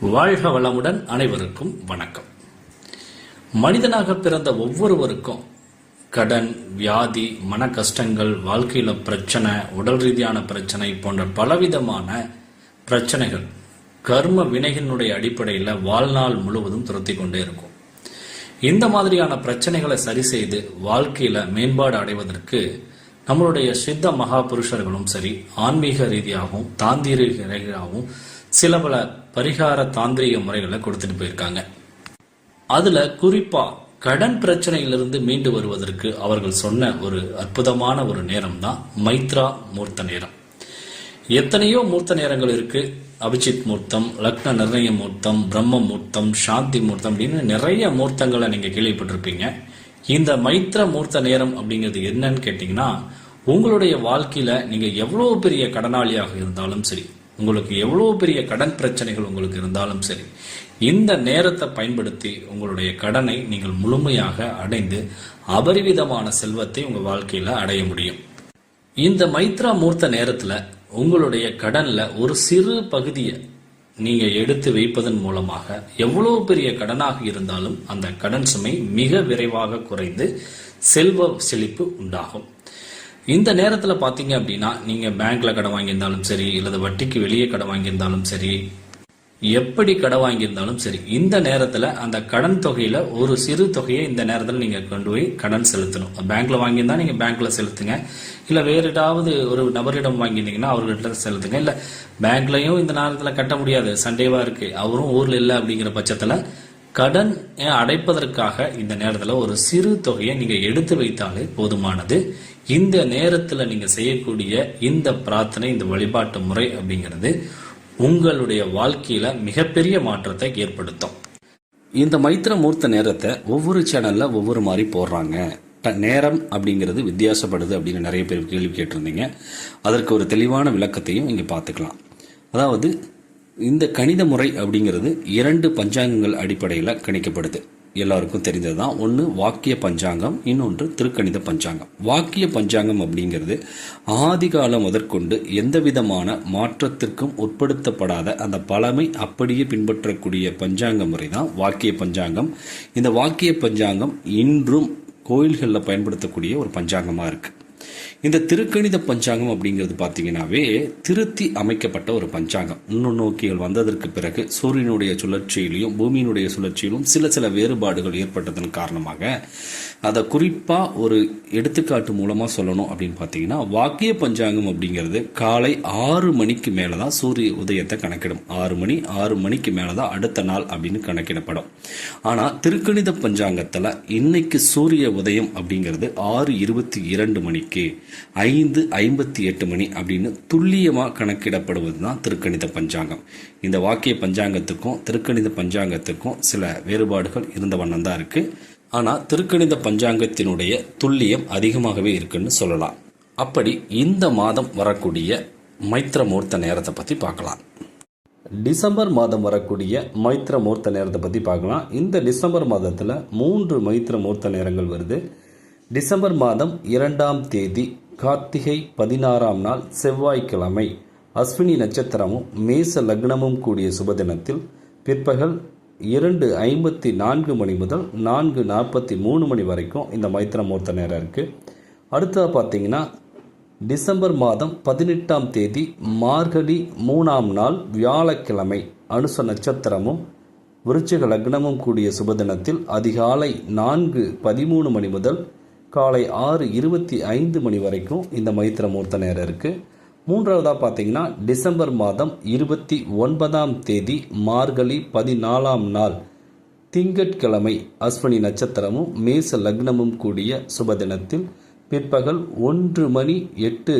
வாழ்க வளமுடன் அனைவருக்கும் வணக்கம். மனிதனாக பிறந்த ஒவ்வொருவருக்கும் கடன் வியாதி மன கஷ்டங்கள் வாழ்க்கையில பிரச்சனை உடல் ரீதியான பிரச்சனை போன்ற பலவிதமான பிரச்சனைகள் கர்ம வினைகளினுடைய அடிப்படையில் வாழ்நாள் முழுவதும் துரத்தி கொண்டே இருக்கும். இந்த மாதிரியான பிரச்சனைகளை சரி செய்து வாழ்க்கையில மேம்பாடு அடைவதற்கு நம்மளுடைய சித்த மகாபுருஷர்களும் சரி ஆன்மீக ரீதியாகவும் தாந்திரீக ரீதியாகவும் சில பல பரிகார தாந்திரிக முறைகளை கொடுத்துட்டு போயிருக்காங்க. அதுல குறிப்பா கடன் பிரச்சனையிலிருந்து மீண்டு வருவதற்கு அவர்கள் சொன்ன ஒரு அற்புதமான ஒரு நேரம் தான் மைத்ரா மூர்த்த நேரம். எத்தனையோ மூர்த்த நேரங்கள் இருக்கு. அபிஜித் மூர்த்தம் லக்ன நிர்ணய மூர்த்தம் பிரம்ம மூர்த்தம் சாந்தி மூர்த்தம் அப்படின்னு நிறைய மூர்த்தங்களை நீங்க கேள்விப்பட்டிருப்பீங்க. இந்த மைத்திர மூர்த்த நேரம் அப்படிங்கிறது என்னன்னு கேட்டீங்கன்னா உங்களுடைய வாழ்க்கையில நீங்க எவ்வளவு பெரிய கடனாளியாக இருந்தாலும் சரி உங்களுக்கு எவ்வளவு பெரிய கடன் பிரச்சனைகள் உங்களுக்கு இருந்தாலும் சரி இந்த நேரத்தை பயன்படுத்தி உங்களுடைய கடனை நீங்கள் முழுமையாக அடைந்து அபரிவிதமான செல்வத்தை உங்க வாழ்க்கையில அடைய முடியும். இந்த மைத்ரா மூர்த்த நேரத்துல உங்களுடைய கடன்ல ஒரு சிறு பகுதியை நீங்க எடுத்து வைப்பதன் மூலமாக எவ்வளவு பெரிய கடனாக இருந்தாலும் அந்த கடன் சுமை மிக விரைவாக குறைந்து செல்வ செழிப்பு உண்டாகும். இந்த நேரத்தில் பார்த்தீங்க அப்படின்னா நீங்கள் பேங்க்ல கடன் வாங்கியிருந்தாலும் சரி இல்லது வட்டிக்கு வெளியே கடன் வாங்கியிருந்தாலும் சரி எப்படி கடன் வாங்கியிருந்தாலும் சரி இந்த நேரத்துல அந்த கடன் தொகையில ஒரு சிறு தொகையை இந்த நேரத்துல நீங்க கொண்டு போய் கடன் செலுத்தணும். பேங்க்ல வாங்கியிருந்தா நீங்க பேங்க்ல செலுத்துங்க. இல்ல வேறு ஏதாவது ஒரு நபரிடம் வாங்கியிருந்தீங்கன்னா அவர்கிட்ட செலுத்துங்க. இல்ல பேங்க்லயும் இந்த நேரத்துல கட்ட முடியாது. சண்டேவா இருக்கு. அவரும் ஊர்ல இல்ல அப்படிங்கிற பட்சத்துல கடன் அடைப்பதற்காக இந்த நேரத்துல ஒரு சிறு தொகையை நீங்க எடுத்து வைத்தாலே போதுமானது. இந்த நேரத்துல நீங்க செய்யக்கூடிய இந்த பிரார்த்தனை இந்த வழிபாட்டு முறை அப்படிங்கிறது உங்களுடைய வாழ்க்கையில மிகப்பெரிய மாற்றத்தை ஏற்படுத்தும். இந்த மைத்திர மூர்த்த நேரத்தை ஒவ்வொரு சேனல்ல ஒவ்வொரு மாதிரி போடுறாங்க. நேரம் அப்படிங்கிறது வித்தியாசப்படுது அப்படின்னு நிறைய பேர் கேள்வி கேட்டிருந்தீங்க. அதற்கு ஒரு தெளிவான விளக்கத்தையும் இங்கே பார்த்துக்கலாம். அதாவது இந்த கணித முறை அப்படிங்கிறது இரண்டு பஞ்சாங்கங்கள் அடிப்படையில் கணிக்கப்படுது. எல்லாருக்கும் தெரிந்தது தான் ஒன்று வாக்கிய பஞ்சாங்கம் இன்னொன்று திருக்கணித பஞ்சாங்கம். வாக்கிய பஞ்சாங்கம் அப்படிங்கிறது ஆதிகாலம் முதற்கொண்டு எந்த விதமான மாற்றத்திற்கும் உட்படுத்தப்படாத அந்த பழமை அப்படியே பின்பற்றக்கூடிய பஞ்சாங்க முறை தான் வாக்கிய பஞ்சாங்கம். இந்த வாக்கிய பஞ்சாங்கம் இன்றும் கோயில்களில் பயன்படுத்தக்கூடிய ஒரு பஞ்சாங்கமாக இருக்குது இந்த திருக்கணித பஞ்சாங்கம் அப்படிங்கிறது பார்த்தீங்கன்னாவே திருத்தி அமைக்கப்பட்ட ஒரு பஞ்சாங்கம். நுண்ணோக்கிகள் வந்ததற்கு பிறகு சூரியனுடைய சுழற்சியிலையும் பூமியினுடைய சுழற்சியிலும் சில சில வேறுபாடுகள் ஏற்பட்டதன் காரணமாக அதை குறிப்பாக ஒரு எடுத்துக்காட்டு மூலமாக சொல்லணும் அப்படின்னு பார்த்தீங்கன்னா வாக்கிய பஞ்சாங்கம் அப்படிங்கிறது காலை ஆறு மணிக்கு மேலே தான் சூரிய உதயத்தை கணக்கிடும். ஆறு மணி ஆறு மணிக்கு மேலே தான் அடுத்த நாள் அப்படின்னு கணக்கிடப்படும். ஆனால் திருக்கணித பஞ்சாங்கத்தில் இன்னைக்கு சூரிய உதயம் அப்படிங்கிறது ஆறு இருபத்தி இரண்டு மணிக்கு ஐந்து ஐம்பத்தி எட்டு மணி அப்படின்னு துல்லியமாக கணக்கிடப்படுவது தான் திருக்கணித பஞ்சாங்கம். இந்த வாக்கிய பஞ்சாங்கத்துக்கும் திருக்கணித பஞ்சாங்கத்துக்கும் சில வேறுபாடுகள் இருந்த வண்ணம் தான் இருக்குது ஆனால் திருக்கணித பஞ்சாங்கத்தினுடைய துல்லியம் அதிகமாகவே இருக்குன்னு சொல்லலாம். அப்படி இந்த மாதம் வரக்கூடிய மைத்திர நேரத்தை பற்றி பார்க்கலாம். டிசம்பர் மாதம் வரக்கூடிய மைத்திர மூர்த்த நேரத்தை பற்றி பார்க்கலாம். இந்த டிசம்பர் மாதத்தில் மூன்று மைத்திர மூர்த்த நேரங்கள் வருது. டிசம்பர் மாதம் இரண்டாம் தேதி கார்த்திகை பதினாறாம் நாள் செவ்வாய்க்கிழமை அஸ்வினி நட்சத்திரமும் மேச லக்னமும் கூடிய சுபதினத்தில் பிற்பகல் இரண்டு ஐம்பத்தி நான்கு மணி முதல் நான்கு நாற்பத்தி மூணு மணி வரைக்கும் இந்த மைத்திர மூர்த்த நேரம் இருக்குது அடுத்தது பார்த்தீங்கன்னா டிசம்பர் மாதம் பதினெட்டாம் தேதி மார்கழி மூணாம் நாள் வியாழக்கிழமை அனுச நட்சத்திரமும் விருச்சிக லக்னமும் கூடிய சுபதினத்தில் அதிகாலை நான்கு பதிமூணு மணி முதல் காலை ஆறு இருபத்தி ஐந்து மணி வரைக்கும் இந்த மைத்திர மூர்த்த நேரம் இருக்குது மூன்றாவதாக பார்த்தீங்கன்னா டிசம்பர் மாதம் இருபத்தி ஒன்பதாம் தேதி மார்கழி பதினாலாம் நாள் திங்கட்கிழமை அஸ்வினி நட்சத்திரமும் மேச லக்னமும் கூடிய சுபதினத்தில் பிற்பகல் ஒன்று மணி எட்டு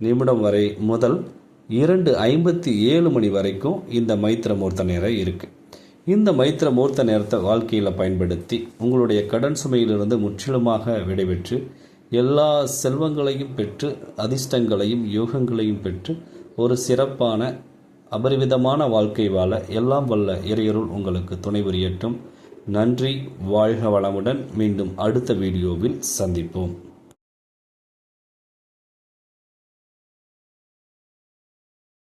நிமிடம் வரை முதல் இரண்டு ஐம்பத்தி ஏழு மணி வரைக்கும் இந்த மைத்திர மூர்த்த நேரம் இருக்குது இந்த மைத்திர மூர்த்த நேரத்தை வாழ்க்கையில் பயன்படுத்தி உங்களுடைய கடன் சுமையிலிருந்து முற்றிலுமாக விடைபெற்று எல்லா செல்வங்களையும் பெற்று அதிர்ஷ்டங்களையும் யோகங்களையும் பெற்று ஒரு சிறப்பான அபரிவிதமான வாழ்க்கை வாழ எல்லாம் வல்ல இறையருள் உங்களுக்கு துணை புரியட்டும். நன்றி வாழ்க வளமுடன் மீண்டும் அடுத்த வீடியோவில் சந்திப்போம்.